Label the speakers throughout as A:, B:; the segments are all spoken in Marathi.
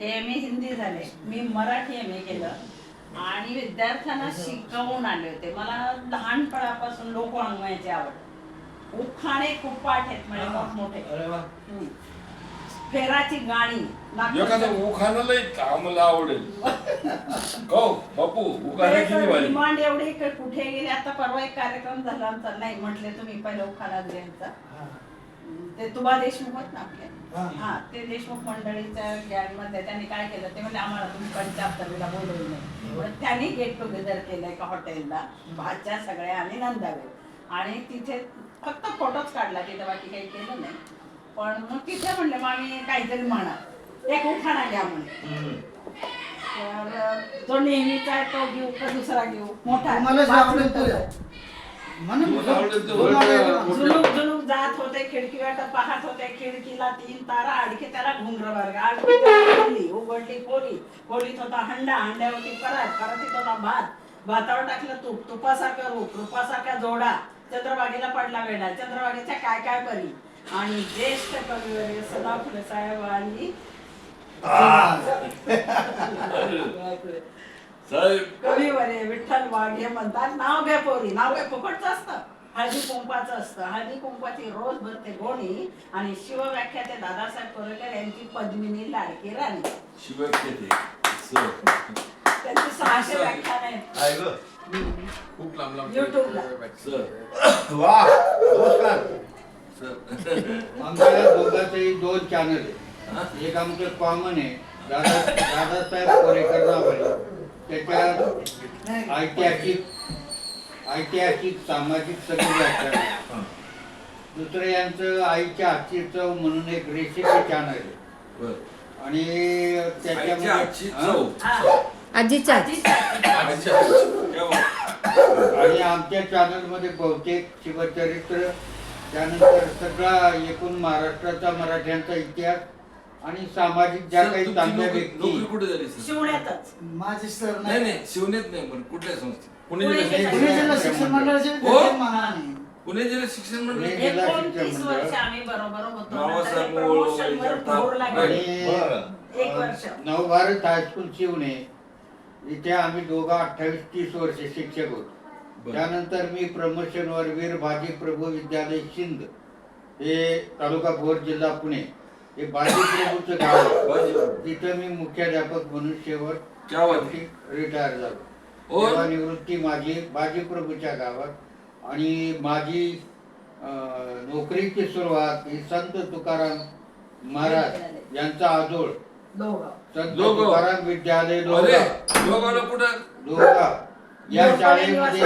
A: एम ए हिंदी झाले. मी मराठी एम ए केलं. आणि विद्यार्थ्यांना शिकवून आले होते. मला लहानपणापासून लोकवाङ्मयाची आवड. उखाणे खूप पाठ आहेत म्हणजे मोठमोठे.
B: वा.
A: हम्म. फेराची गाणी.
C: एखादं आम्हाला आवडेल. कौ बापू उखाणं किती
A: ते
C: भारी.
A: डिमांड एवढी की कुठे गेले? आता परवा एक कार्यक्रम झाला आमचा. नाही म्हटले तुम्ही पहिला उखाणा यांचा
B: हा.
A: ते तुबा देशमुख होत ना आपले?
B: हा.
A: हा ते देशमुख मंडळीच्या गॅगमध्ये त्यांनी काय केलं ते म्हणजे आम्हाला तुम्ही पंचाहत्तरला बोलवलं नाही. पण त्यांनी गेट टुगेदर केलं एका हॉटेलला भाच्या सगळ्या आणि नंदावे. आणि तिथे फक्त फोटोच काढला तिथे बाकी काही केलं नाही. पण मग तिथे म्हणले मग आम्ही काहीतरी म्हणा. एक उखाणा घ्या म्हणे. तर जो नेहमीचा आहे तो घेऊ का दुसरा घेऊ? मोठा
B: आवडेल ते
A: जात होते खिडकीवाट पाहत होते खिडकीला तीन तारा आणखी त्याला घुंगर वर्ग. त्याला खोली उघडली खोली. खोलीत होता हंडा हंड्यावरती परात परातीत होता भात. भातावर टाकलं तूप तुपासारखा रूप रूपासारखा जोडा. चंद्रबागेला पडला वेडा चंद्रबागेच्या काय काय परी? आणि ज्येष्ठ कविवर्य सदा फुले साहेबांनी
C: साहेब.
A: कविवर्य विठ्ठल वाघे म्हणतात नाव घ्या पोरी नाव घ्या फुकटचं असतं. हळदी कुंपाचं असतं. हळदी कुंपाची रोज भरते गोणी आणि शिवव्याख्याते दादासाहेब कोरेकर यांची पद्मिनी लाडकी राणी.
C: शिवख्याते सर
A: त्यांची सहाशे व्याख्यान आहेत.
D: आहे ग.
C: खूप लांब लांब
A: युट्यूबला.
C: सर.
D: वा. नमस्कार.
C: सर.
D: आमच्या दोघांचेही दोन चॅनल आहे एक आमचं कॉमन आहे. दादा दादासाहेब कोरेकर नाव आहे. त्याच्यात ऐतिहासिक ऐतिहासिक सामाजिक सगळी व्याख्या. दुसरं यांचं आईच्या हातची चव म्हणून एक रेसिपी चॅनल आहे. आणि त्याच्यामध्ये.
E: आजीच्या.
D: आणि आमच्या चॅनलमध्ये बहुतेक शिवचरित्र त्यानंतर सगळा एकूण महाराष्ट्राचा मराठ्यांचा इतिहास आणि सामाजिक ज्या
C: सर,
D: काही
C: तुमची
D: चांगल्या
C: नोकरी
D: व्यक्ती
C: कुठे झाली सर?
A: शिवण्यातच.
B: माझे सर
C: नाही. नाही शिवनेत नाही पण कुठल्या संस्थेत? पुणे
A: पुणे
C: जिल्हा
A: जिल्हा.
B: पुणे जिल्हा शिक्षण मंडळाचे
C: हो?
B: विद्यार्थी महाराणी.
C: पुणे जिल्हा शिक्षण मंडळ.
D: शिक्षण
A: आम्ही बरोबर होतो.
C: बाबासाहेब
A: promotion वर
C: आणि-
A: एक वर्ष.
D: नवभारत हायस्कूल शिवणे इथे आम्ही दोघं अठ्ठावीस तीस वर्ष शिक्षक होतो.
C: बरं.
D: त्यानंतर मी प्रमोशन वर वीर बाजी प्रभू विद्यालय शिंद हे तालुका भोर जिल्हा पुणे. हे बाजी प्रभूचं गाव आहे. तिथं मी मुख्याध्यापक म्हणून शेवट
C: क्या बात आहे.
D: रिटायर झालो
C: और?
D: सेवानिवृत्ती माझी बाजीप्रभूच्या गावात आणि माझी अं, नोकरीची सुरुवात ही संत तुकाराम महाराज यांचा आजोळ. संत. तुकाराम विद्यालय
C: अरे
D: लोहगाव
C: लोकांना कुठं
D: लोहगाव या
A: लोहगाव
D: शाळेमध्ये.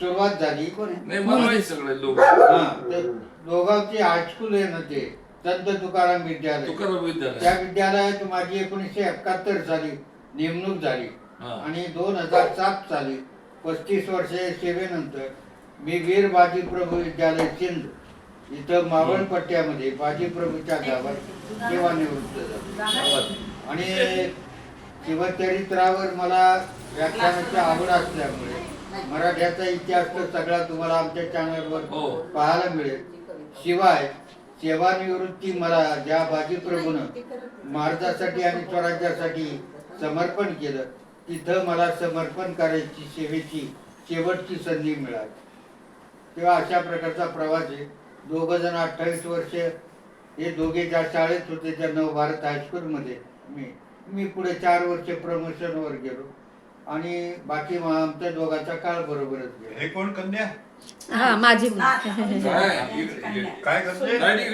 D: सुरुवात झाली
C: नाही मला माहिती सगळे लोक
D: हा ते लोहगावची हायस्कूल आहे ना ते संत तुकाराम विद्यालय.
C: तुकाराम विद्यालय.
D: त्या विद्यालयात माझी एकोणीसशे एकाहत्तर साली नेमणूक झाली
C: हा.
D: आणि दोन हजार सात साली पस्तीस वर्ष सेवेनंतर मी वीर बाजीप्रभू विद्यालय सिंध इथं मावळ पट्ट्यामध्ये बाजीप्रभूच्या गावात सेवानिवृत्त झालो. आणि शिवचरित्रावर मला व्याख्यानाची आवड असल्यामुळे मराठ्याचा इतिहास तर सगळा तुम्हाला आमच्या चॅनलवर
C: हो.
D: पाहायला मिळेल. शिवाय सेवानिवृत्ती मला ज्या बाजीप्रभूनं महाराजासाठी आणि स्वराज्यासाठी समर्पण केलं तिथं मला समर्पण करायची सेवेची शेवटची संधी मिळाली. तेव्हा अशा प्रकारचा प्रवास आहे. दोघं जण अठ्ठावीस वर्ष हे दोघे ज्या शाळेत होते त्या नवभारत हायस्कूलमध्ये मी मी पुढे चार वर्ष प्रमोशनवर गेलो. आणि बाकी मग आमच्या दोघांचा काळ बरोबरच गेला.
F: हे कोण कन्या?
E: हा माझी.
C: काय
F: करते?